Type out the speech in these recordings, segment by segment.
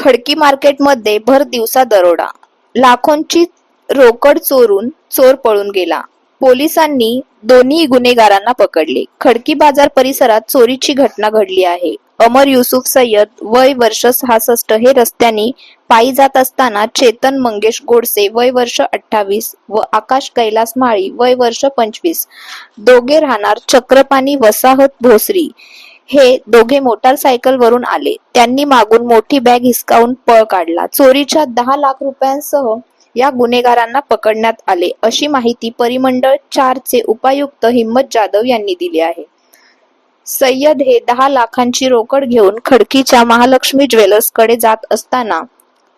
खडकी मार्केटमध्ये भर दिवसा दरोडा. लाखोंची रोकड चोरून चोर पळून गेला. पोलिसांनी दोन्ही गुन्हेगारांना पकडले. खडकी बाजार परिसरात चोरीची घटना घडली आहे. अमर युसुफ सय्यद वय वर्ष सहासष्ट हे रस्त्याने पायी जात असताना चेतन मंगेश गोडसे वय वर्ष अठ्ठावीस व आकाश कैलास माळी वय वर्ष पंचवीस. दोघे राहणार चक्रपाणी वसाहत भोसरी. हे दोघे मोटारसायकल वरून आले. त्यांनी मागून मोठी बॅग हिसकावून पळ काढला. चोरीच्या दहा लाख रुपयांसह या गुन्हेगारांना पकडण्यात आले. अशी माहिती परिमंडळ चारचे उपायुक्त हिम्मत जाधव यांनी दिली आहे. सय्यद हे दहा लाखांची रोकड घेऊन खडकीच्या महालक्ष्मी ज्वेलर्सकडे जात असताना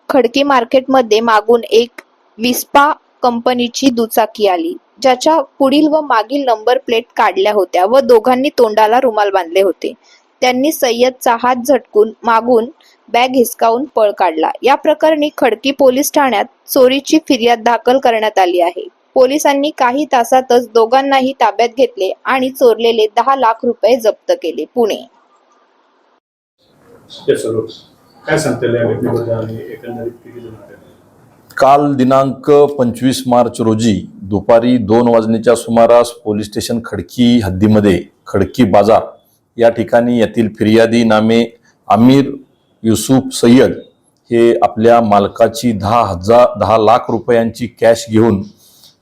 खडकी मार्केटमध्ये मागून एक विस्पा कंपनीची दुचाकी आली ज्याच्या पुढील व मागील नंबर प्लेट काढल्या होत्या व दोघांनी तोंडाला रुमाल बांधले होते. त्यांनी सय्यदचा हात झटकून मागून बॅग हिसकावून पळ काढला. या प्रकरणी खडकी पोलीस ठाण्यात चोरीची फिर्याद दाखल करण्यात आली आहे. पोलिसांनी काही तासातच दोघांनाही ताब्यात घेतले आणि चोरलेले दहा लाख रुपये जप्त केले. पुणे. काय सांगता काल दिनांक पंचवीस मार्च रोजी दुपारी दोन वाजण्याच्या सुमारास पोलीस स्टेशन खडकी हद्दीमध्ये खडकी बाजार या ठिकाणी येथील फिर्यादी नामे आमिर युसुफ सय्यद हे आपल्या मालकाची दहा हजार दहा लाख रुपयांची कॅश घेऊन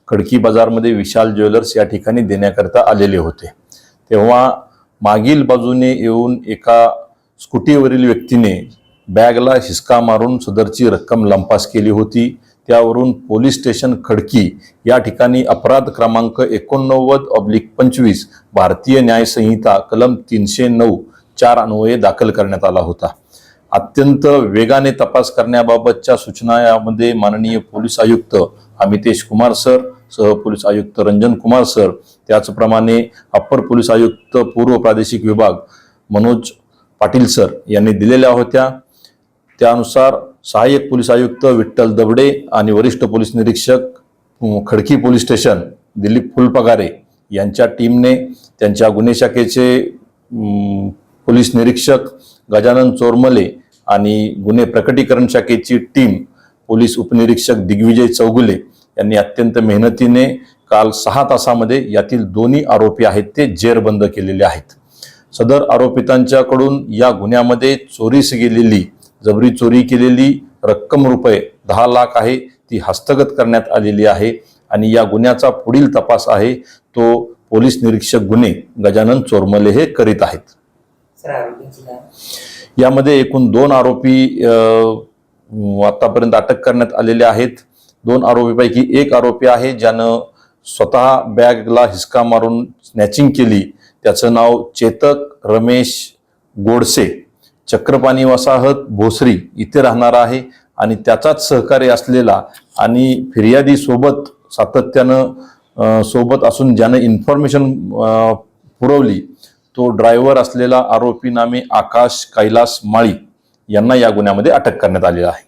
खडकी बाजारमध्ये विशाल ज्वेलर्स या ठिकाणी देण्याकरता आलेले होते. तेव्हा मागील बाजूने येऊन एका स्कूटीवरील व्यक्तीने बॅगला हिसका मारून सदरची रक्कम लंपास केली होती. त्यावरून पोलीस स्टेशन खडकी या ठिकाणी अपराध क्रमांक एकोणनव्वद ऑब्लिक पंचवीस भारतीय न्यायसंहिता कलम तीनशे नऊ चार अन्वये दाखल करण्यात आला होता. अत्यंत वेगाने तपास करण्याबाबतच्या सूचना यामध्ये माननीय पोलीस आयुक्त अमितेश कुमार सर सह पोलीस आयुक्त रंजन कुमार सर त्याचप्रमाणे अप्पर पोलीस आयुक्त पूर्व प्रादेशिक विभाग मनोज पाटील सर यांनी दिलेल्या होत्या. त्यानुसार सहाय्यक पोलीस आयुक्त विठ्ठल दबडे आणि वरिष्ठ पोलीस निरीक्षक खडकी पोलीस स्टेशन दिलीप फुलपगारे यांच्या टीमने त्यांच्या गुन्हे शाखेचे पोलीस निरीक्षक गजानन चोरमले आणि गुन्हे प्रकटीकरण शाखेची टीम पोलीस उपनिरीक्षक दिग्विजय चौगुले यांनी अत्यंत मेहनतीने काल सहा तासामध्ये यातील दोन्ही आरोपी आहेत ते जेरबंद केलेले आहेत. सदर आरोपितांच्याकडून या गुन्ह्यामध्ये चोरीस गेलेली जबरी चोरी केलेली रक्कम रुपये दहा लाख आहे ती हस्तगत करण्यात आलेली आहे आणि या गुन्ह्याचा पुढील तपास आहे तो पोलीस निरीक्षक गुन्हे गजानन चोरमले हे करीत आहेत. यामध्ये एकूण दोन आरोपी आतापर्यंत अटक करण्यात आलेले आहेत. दोन आरोपीपैकी एक आरोपी आहे ज्यानं स्वतः बॅगला हिसका मारून स्नॅचिंग केली. त्याचं नाव चेतक रमेश गोडसे. चक्रपाणी वसाहत भोसरी इथे राहणार आहे आणि त्याचाच सहकार्य असलेला आणि फिर्यादी सोबत सातत्यानं सोबत असून ज्यानं इन्फॉर्मेशन पुरवली तो ड्रायव्हर असलेला आरोपी नामे आकाश कैलास माळी यांना या गुन्ह्यामध्ये अटक करण्यात आलेला आहे.